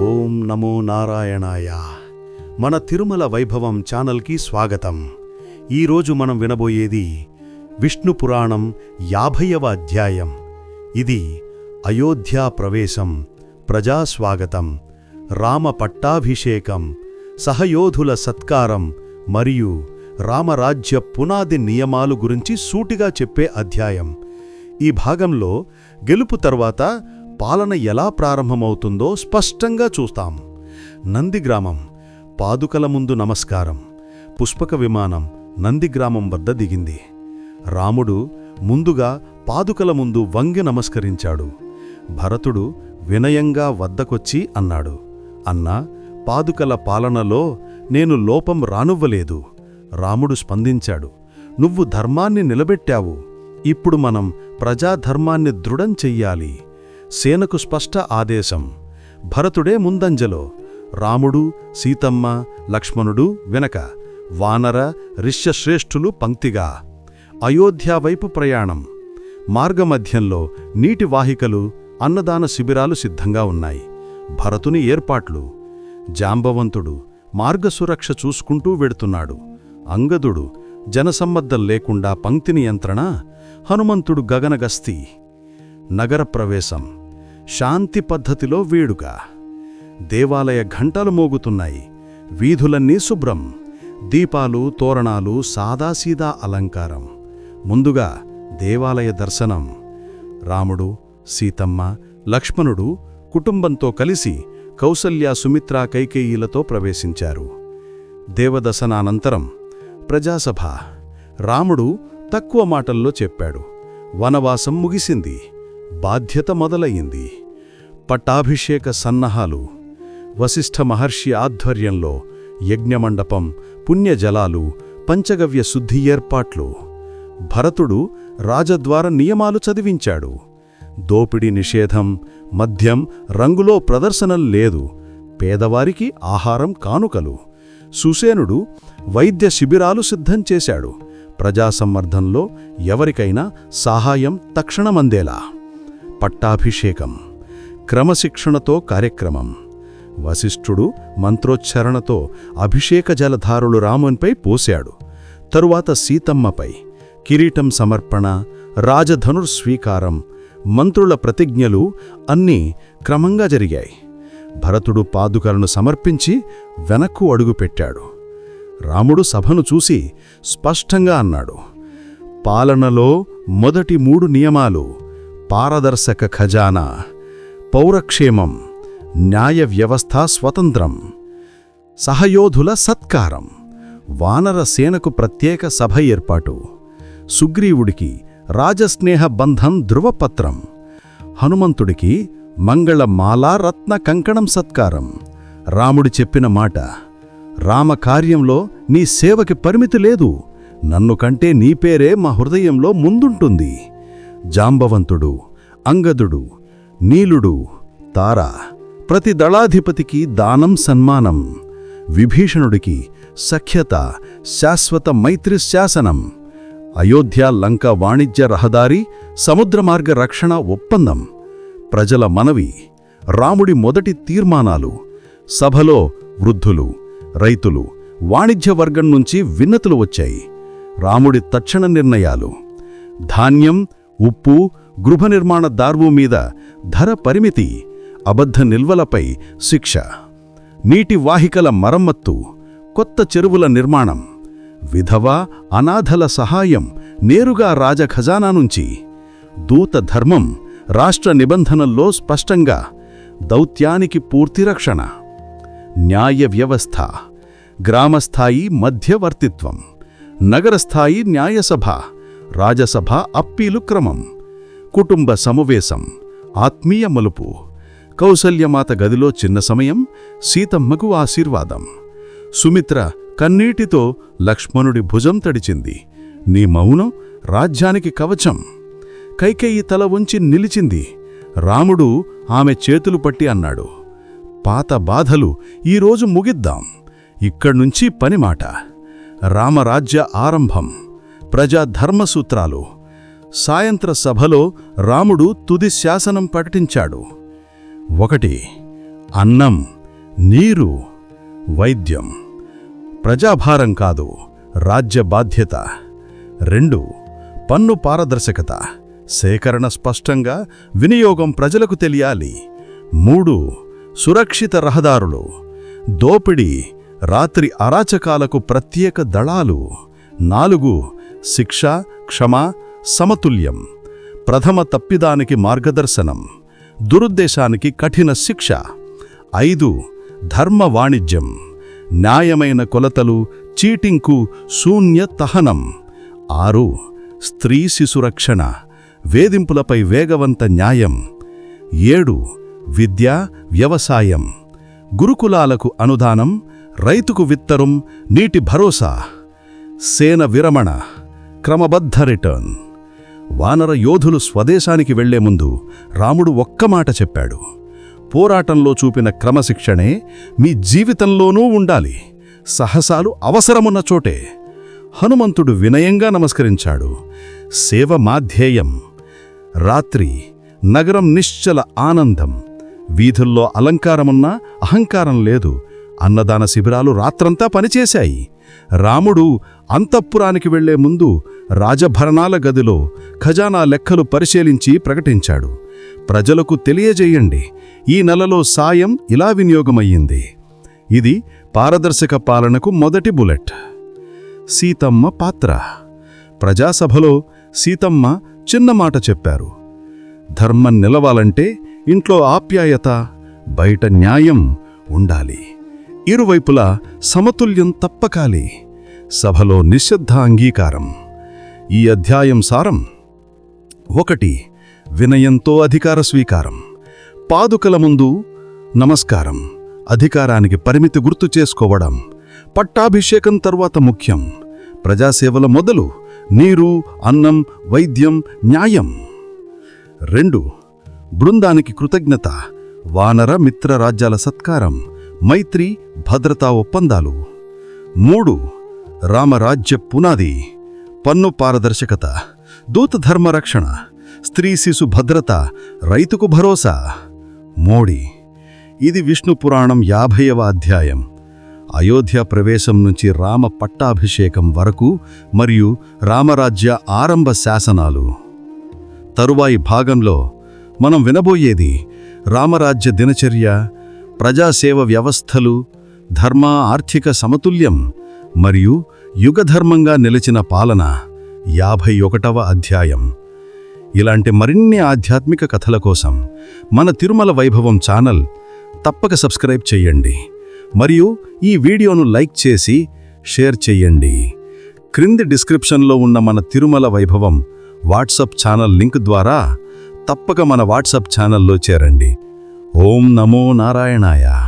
ఓం నమో నారాయణాయ. మన తిరుమల వైభవం ఛానల్కి స్వాగతం. ఈరోజు మనం వినబోయేది విష్ణు పురాణం యాభైవ అధ్యాయం. ఇది అయోధ్యా ప్రవేశం ప్రజాస్వాగతం రామ పట్టాభిషేకం సహయోధుల సత్కారం మరియు రామరాజ్య పునాది నియమాలు గురించి సూటిగా చెప్పే అధ్యాయం. ఈ భాగంలో గెలుపు తర్వాత పాలన ఎలా ప్రారంభమవుతుందో స్పష్టంగా చూస్తాం. నందిగ్రామం పాదుకల ముందు నమస్కారం. పుష్పక విమానం నందిగ్రామం వద్ద దిగింది. రాముడు ముందుగా పాదుకల ముందు వంగి నమస్కరించాడు. భరతుడు వినయంగా వద్దకొచ్చి అన్నాడు అన్నా పాదుకల పాలనలో నేను లోపం రానువ్వలేదు. రాముడు స్పందించాడు నువ్వు ధర్మాన్ని నిలబెట్టావు. ఇప్పుడు మనం ప్రజాధర్మాన్ని దృఢం చెయ్యాలి. సేనకు స్పష్ట ఆదేశం. భరతుడే ముందంజలో రాముడు సీతమ్మ లక్ష్మణుడు వెనక వానర రిష్యశ్రేష్ఠులు పంక్తిగా. అయోధ్య వైపు ప్రయాణం. మార్గమధ్యంలో నీటి వాహికలు అన్నదాన శిబిరాలు సిద్ధంగా ఉన్నాయి. భరతుని ఏర్పాట్లు. జాంబవంతుడు మార్గసురక్ష చూసుకుంటూ వెడుతున్నాడు. అంగదుడు జనసమ్మద్దం లేకుండా పంక్తి నియంత్రణ హనుమంతుడు గగనగస్తీ. నగర ప్రవేశం. శాంతి పద్ధతిలో వేడుక. దేవాలయ ఘంటలు మోగుతున్నాయి. వీధులన్నీ శుభ్రం. దీపాలు తోరణాలు సాదాసీదా అలంకారం. ముందుగా దేవాలయ దర్శనం. రాముడు సీతమ్మ లక్ష్మణుడు కుటుంబంతో కలిసి కౌసల్య సుమిత్రా కైకేయీలతో ప్రవేశించారు. దేవదశనానంతరం ప్రజాసభ. రాముడు తక్కువ మాటల్లో చెప్పాడు. వనవాసం ముగిసింది. బాధ్యత మొదలయ్యింది. పట్టాభిషేక సన్నాహాలు వశిష్ఠ మహర్షి ఆధ్వర్యంలో యజ్ఞమండపం పుణ్యజలాలు పంచగవ్య శుద్ధి ఏర్పాట్లు. భరతుడు రాజద్వార నియమాలు చదివించాడు. దోపిడీ నిషేధం మద్యం రంగులో ప్రదర్శనం లేదు. పేదవారికి ఆహారం కానుకలు. సుసేనుడు వైద్య శిబిరాలు సిద్ధం చేశాడు. ప్రజాసమ్మర్ధంలో ఎవరికైనా సహాయం తక్షణమందేలా. పట్టాభిషేకం క్రమశిక్షణతో కార్యక్రమం వశిష్ఠుడు మంత్రోచ్ఛరణతో అభిషేక జలధారులు రామునిపై పోశాడు. తరువాత సీతమ్మపై కిరీటం సమర్పణ రాజధనుర్స్వీకారం మంత్రుల ప్రతిజ్ఞలు అన్నీ క్రమంగా జరిగాయి. భరతుడు పాదుకలను సమర్పించి వెనక్కు అడుగుపెట్టాడు రాముడు సభను చూసి స్పష్టంగా అన్నాడు పాలనలో మొదటి మూడు నియమాలు పారదర్శక ఖజానా పౌరక్షేమం న్యాయ వ్యవస్థ స్వతంత్రం సహయోధుల సత్కారం వానర సేనకు ప్రత్యేక సభ ఏర్పాటు సుగ్రీవుడికి రాజస్నేహ బంధం ధృవపత్రం హనుమంతుడికి మంగళమాల రత్న కంకణం సత్కారం. రాముడి చెప్పిన మాట రామకార్యంలో నీ సేవకి పరిమితి లేదు. నన్ను కంటే నీ పేరే మా హృదయంలో ముందుంటుంది. జాంబవంతుడు అంగదుడు నీలుడు తార ప్రతి దళాధిపతికి దానం సన్మానం విభీషణుడికి సఖ్యత శాశ్వత మైత్రి శాసనం అయోధ్య లంక వాణిజ్య రహదారి సముద్రమార్గ రక్షణ ఒప్పందం ప్రజల మనవి రాముడి మొదటి తీర్మానాలు సభలో వృద్ధులు రైతులు వాణిజ్య వర్గం నుంచి విన్నతులు వచ్చాయి. రాముడి తక్షణ నిర్ణయాలు ధాన్యం ఉప్పు గృహ నిర్మాణ దార్వు మీద ధర పరిమితి అబద్ధ నిల్వలపై శిక్ష. నీటి వాహికల మరమ్మత్తు కొత్త చెరువుల నిర్మాణం విధవ అనాథల సహాయం నేరుగా రాజఖజానా నుంచి. దూత ధర్మం రాష్ట్ర నిబంధనల్లో స్పష్టంగా దౌత్యానికి పూర్తి రక్షణ. న్యాయ వ్యవస్థ గ్రామస్థాయి మధ్యవర్తిత్వం నగరస్థాయి న్యాయసభ. రాజసభ అప్పీలు క్రమం. కుటుంబ సమవేశం. ఆత్మీయ మలుపు. కౌసల్యమాత గదిలో చిన్న సమయం సీతమ్మకు ఆశీర్వాదం. సుమిత్ర కన్నీటితో లక్ష్మణుడి భుజం తడిచింది. నీ మౌనం రాజ్యానికి కవచం. కైకేయి తల ఉంచి నిలిచింది. రాముడు ఆమె చేతులు పట్టి అన్నాడు. పాత బాధలు ఈరోజు ముగిద్దాం. ఇక్కడ్నుంచి పనిమాట. రామరాజ్య ఆరంభం. ప్రజా ధర్మసూత్రాలు సాయంత్ర సభలో రాముడు తుది శాసనం ప్రకటించాడు. ఒకటి అన్నం నీరు వైద్యం. ప్రజాభారం కాదు రాజ్య బాధ్యత. రెండు పన్ను పారదర్శకత. సేకరణ స్పష్టంగా వినియోగం ప్రజలకు తెలియాలి. మూడు సురక్షిత రహదారులు. దోపిడీ రాత్రి అరాచకాలకు ప్రత్యేక దళాలు. నాలుగు శిక్ష క్షమ సమతుల్యం. ప్రథమ తప్పిదానికి మార్గదర్శనం. దురుద్దేశానికి కఠిన శిక్ష. ఐదు ధర్మ వాణిజ్యం. న్యాయమైన కొలతలు చీటింగ్కు శూన్య తహనం. ఆరు స్త్రీ శిశురక్షణ వేధింపులపై వేగవంత న్యాయం. ఏడు విద్య వ్యవసాయం. గురుకులాలకు అనుదానం రైతుకు విత్తరం నీటి భరోసా. సేన విరమణ. క్రమబద్ధ రిటర్న్. వానర యోధులు స్వదేశానికి వెళ్ళే ముందు రాముడు ఒక్క మాట చెప్పాడు. పోరాటంలో చూపిన క్రమశిక్షణే మీ జీవితంలోనూ ఉండాలి. సహసాలు అవసరమున్న చోటే. హనుమంతుడు వినయంగా నమస్కరించాడు. సేవ మాధ్యేయం. రాత్రి నగరం నిశ్చల ఆనందం. వీధుల్లో అలంకారమున్నా అహంకారం లేదు. అన్నదాన శిబిరాలు రాత్రంతా పనిచేశాయి. రాముడు అంతఃపురానికి వెళ్ళే ముందు రాజభరణాల గదిలో ఖజానా లెక్కలు పరిశీలించి ప్రకటించాడు. ప్రజలకు తెలియజేయండి ఈ నెలలో సాయం ఇలా వినియోగమయ్యింది. ఇది పారదర్శక పాలనకు మొదటి బులెట్. సీతమ్మ పాత్ర. ప్రజాసభలో సీతమ్మ చిన్న మాట చెప్పారు. ధర్మం నిలవాలంటే ఇంట్లో ఆప్యాయత బయట న్యాయం ఉండాలి. ఇరువైపులా సమతుల్యం తప్పకాలి. సభలో నిశ్శబ్ద అంగీకారం. ఈ అధ్యాయం సారం. ఒకటి వినయంతో అధికార స్వీకారం. పాదుకల ముందు నమస్కారం. అధికారానికి పరిమితి గుర్తు చేసుకోవడం. పట్టాభిషేకం తర్వాత ముఖ్యం. ప్రజాసేవల మొదలు నీరు అన్నం వైద్యం న్యాయం. రెండు బృందానికి కృతజ్ఞత వానర మిత్ర రాజ్యాల సత్కారం మైత్రి భద్రతా ఒప్పందాలు. మూడు రామరాజ్య పునాది పన్ను పారదర్శకత దూత ధర్మ రక్షణ స్త్రీ శిశు భద్రత రైతుకు భరోసా. మోడీ ఇది విష్ణు పురాణం యాభైవ అధ్యాయం. అయోధ్య ప్రవేశం నుంచి రామ పట్టాభిషేకం వరకు మరియు రామరాజ్య ఆరంభ శాసనాలు. తరువాయి భాగంలో మనం వినబోయేది రామరాజ్య దినచర్య ప్రజాసేవ వ్యవస్థలు ధర్మ ఆర్థిక సమతుల్యం మరియు యుగధర్మంగా నిలిచిన పాలన యాభై ఒకటవ అధ్యాయం. ఇలాంటి మరిన్ని ఆధ్యాత్మిక కథల కోసం మన తిరుమల వైభవం ఛానల్ తప్పక సబ్స్క్రైబ్ చెయ్యండి మరియు ఈ వీడియోను లైక్ చేసి షేర్ చెయ్యండి క్రింది డిస్క్రిప్షన్లో ఉన్న మన తిరుమల వైభవం వాట్సప్ ఛానల్ లింక్ ద్వారా తప్పక మన వాట్సప్ ఛానల్లో చేరండి. ఓం నమో నారాయణాయ.